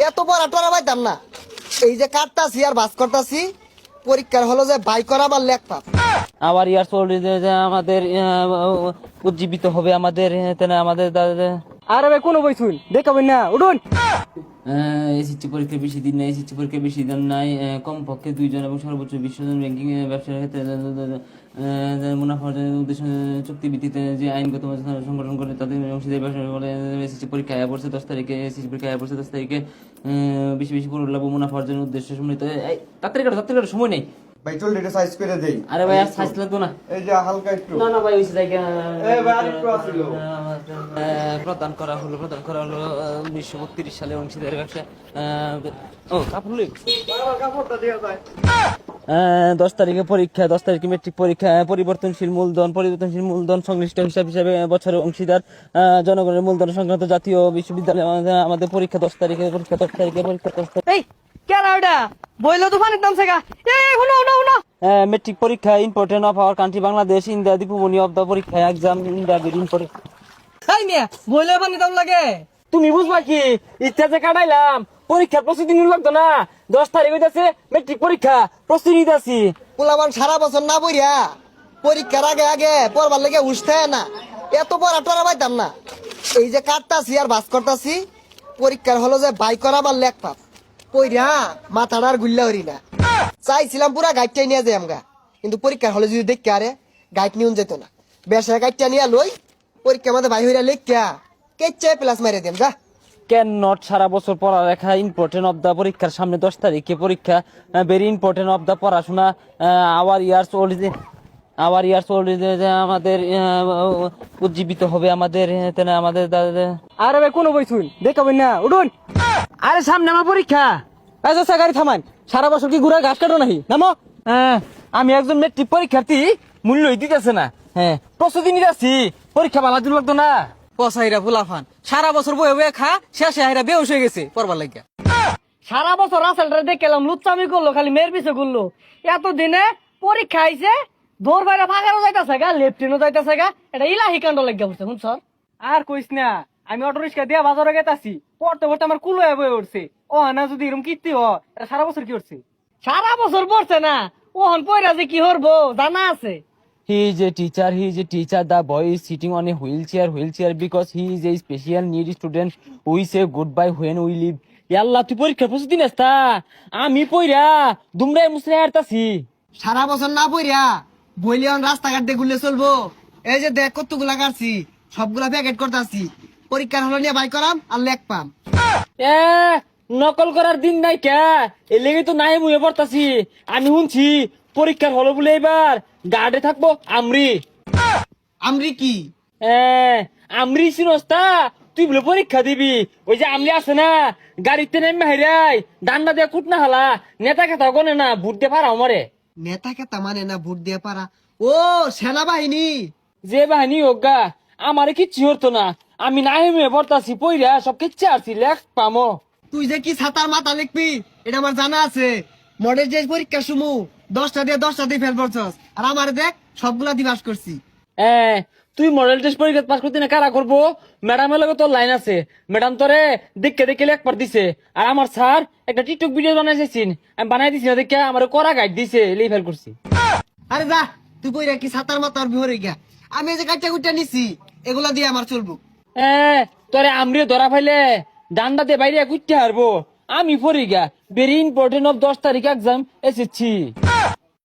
এত বড় টরা পাইতাম না। এই যে কাটতাছি আর বাস করতাছি, পরীক্ষার হলো যে বাই করা আমার লেখপাপ আবার ইয়ার যে আমাদের উজ্জীবিত হবে আমাদের তেনে আমাদের দাদা- আরে ভাই কোনো বই শুন দেখাবেন না উঠুন। এসএসসি পরীক্ষা বেশি দিন নাই এসএসসি পরীক্ষা বেশি দিন নাই কমপক্ষে দুইজন এবং সর্বোচ্চ বিশ্বজন র্যাঙ্কিং ব্যবসার ক্ষেত্রে আহ, মুনাফার উদ্দেশ্য চুক্তি ভিত্তিতে যে আইনগত সংগঠন করে তাদের অংশীদার ব্যবসা বলে এসএসসি পরীক্ষা আয়া পড়ছে দশ তারিখে এসএসসি পরীক্ষা আয়া পড়ছে দশ তারিখে বেশি বেশি পুরো লাভ ও মুনাফার জন্য উদ্দেশ্য সম্মিলিত তাড়াতাড়ি কাটো তাড়াতাড়ি সময় নেই। ভাই চল এটা সাইজ করে দেই। আরে ভাই আর সাইজ লাগতো না। এই যে হালকা একটু। না না ভাই ওই জায়গা এই ভাই, আরেকটু আছিল। প্রদান করা হলো প্রদান করা হলো উনিশশো বত্রিশ সালে অংশীদার ব্যবসা। আহ, ও কাপড় লই কাপড়টা দিয়ে যায়। দশ তারিখে পরীক্ষা দশ তারিখে মেট্রিক পরীক্ষা পরিবর্তনশীল মূলধন পরিবর্তনশীল মূলধন সংশ্লিষ্ট হিসাব হিসাবে বছরের অংশীদার আহ, জনগণের মূলধন সংক্রান্ত জাতীয় বিশ্ববিদ্যালয় আমাদের- পরীক্ষা দশ তারিখে পরীক্ষা দশ তারিখে পরীক্ষা দশ তারিখে। কেন ওটা বইলো তো পানির দাম সেগা এই শুনো শুনো শুনো মেট্রিক পরীক্ষা important of our country Bangladesh India Dipu Moni of the পরীক্ষা এক্সাম ইন্ডিয়া ভেরি ইম্পর্টেন্ট এই মিয়া বইলো পানির দাম লাগে। তুমি বুঝবা কি? ইচ্ছা যে কাটাইলাম। পরীক্ষার প্রস্তুতি নিউ লাগতো না। দশ তারিখ হইতাছে মেট্রিক পরীক্ষা প্রস্তুতি নিতেছি পোলাবান সারা বছর না বইরা পরীক্ষার আগে আগে পড়বার লেগে উঠতে না। এত বড় টরা পাইতাম না। এই যে কাটতাছি আর বাস করতাছি পরীক্ষার হলো যে বাই করা আমার লেখপাপ পইরা মাথাটা আর গুল্লা হরি না। চাইছিলাম পুরা গাইডটাই নিয়ে যাই আমগা। কিন্তু পরীক্ষার হলে যদি দেখতে আরে গাইড নিউন যেত না। বেসা গাইডটা নিয়ে লই পরীক্ষা আমাদের বাই হইরা লেখা কেচ্ছে প্লাস মারে দিম যা। ক্যান নট সারা বছর পড়ালেখা ইম্পর্টেন্ট অফ দ্য পরীক্ষার সামনে দশ তারিখে পরীক্ষা? ভেরি ইম্পর্টেন্ট অফ দ্য পড়াশোনা। Our years old our years old আমাদের উজ্জীবিত হবে আমাদের তেনে আমাদের দাদা- আরে ভাই কোনো বই শুন। দেখাবেন না। উঠুন। আরে সামনে আমার পরীক্ষা। আচ্ছা গাড়ি থামান সারা বছর কি ঘুরা ঘাস কাটো নাহি? নামো। হ্যাঁ, আমি একজন মেট্রিক পরীক্ষার্থী মূল্যই দিতেছে না। হ্যাঁ। প্রস্তুতি নিতেছি। পরীক্ষা ভালো দিন লাগতো না। পসাইরা ফুলাফান। সারা বছর বয়ে বয়ে খা শেষে হাইরা বেউস হয়ে গেছে পড়বার লাগিয়া। সারা বছর রাসেলটা দেখলাম লুচ্চামি করল খালি মেয়ের পিছে করল এত দিনে পরীক্ষা আইছে দৌড় বাইরে ফাঁকারও যাইতাছে গা লেফটিনও যাইতাছে গা এটা ইলাহি কাণ্ড লাগিয়া বলছে শুন স্যার আর কইস না আমি অটো রিক্সা দিয়া বাজারে গেতাছি পড়তে পড়তে আমার কুলো বয়ে উঠছে ও না যদি এরকম কীর্তি হ এটা সারা বছর কি করছে সারা বছর পড়ছে না ওহন পয়রা যে কি হরবো জানা আছে He is a teacher. He is a teacher. The boy is sitting on a wheelchair. Wheelchair because he is a special need student. We say goodbye when we leave. ইয়াল্লা তুই পরীক্ষার প্রস্তুতি নেস তা আমি পইরা দুমরাই মুসরে হারতাছি সারা বছর না পইরা বইলে রাস্তাঘাট দিয়ে ঘুরলে চলবো এই যে দেখ কতগুলা কাটছি সবগুলা প্যাকেট করতেছি পরীক্ষার হলো নিয়ে বাই করাম আর লেখ পাম। এ নকল করার দিন নাই কে? এ লেগে তো নাই মুয়ে পড়তাছি। আমি শুনছি পরীক্ষার হলো বলে এবার গার্ডে থাকব আমরি। আমরি কি? এ আমরি সিনস্তা তুই বলে পরীক্ষা দিবি। ওই যে আমলি আছে না গাড়িতে নেমে হাইরাই ডান্ডা দিয়ে কুটনা হালা নেতা খেতা গনে না ভোট দিয়ে পারা আমারে নেতা কেতা মানে না ভোট দিয়ে পারা ও সেনাবাহিনী। যে বাহিনী হোক গা আমারে কিচ্ছু হতো না। আমি না হেমে পড়তাছি পইরা সব কিচ্ছু আসছি লেখ পামো। তুই যে কি ছাতার মাথা লিখবি এটা আমার জানা আছে। মডেল যে পরীক্ষা সুমু দশটা দিয়ে দশটা দিয়ে ফেল পড়ছস আর আমার দেখ সবগুলা দিবাস করছি। এ তুই মডেল টেস্ট পরীক্ষা পাস করতে না কারা করব? ম্যাডামের লগে তোর লাইন আছে। ম্যাডাম তোরে দেখে দেখে লেখবার দিছে। আর আমার স্যার একটা টিকটক ভিডিও বানাইছেন আমি বানাই দিছি না দেখে আমার করা গাইড দিছে লেই ফেল করছি। আরে যা তুই বইরা কি ছাতার মাথার বিহরে গিয়া। আমি এই যে কাটটা কুটটা নিছি এগুলা দিয়ে আমার চলবো। তোরে আমরিও ধরা ফাইলে ডান্ডা দিয়ে বাইরে কুইতে হারবো। আমি পড়ি গা ভেরি ইম্পর্টেন্ট অফ দশ তারিখ এক্সাম এসেছি।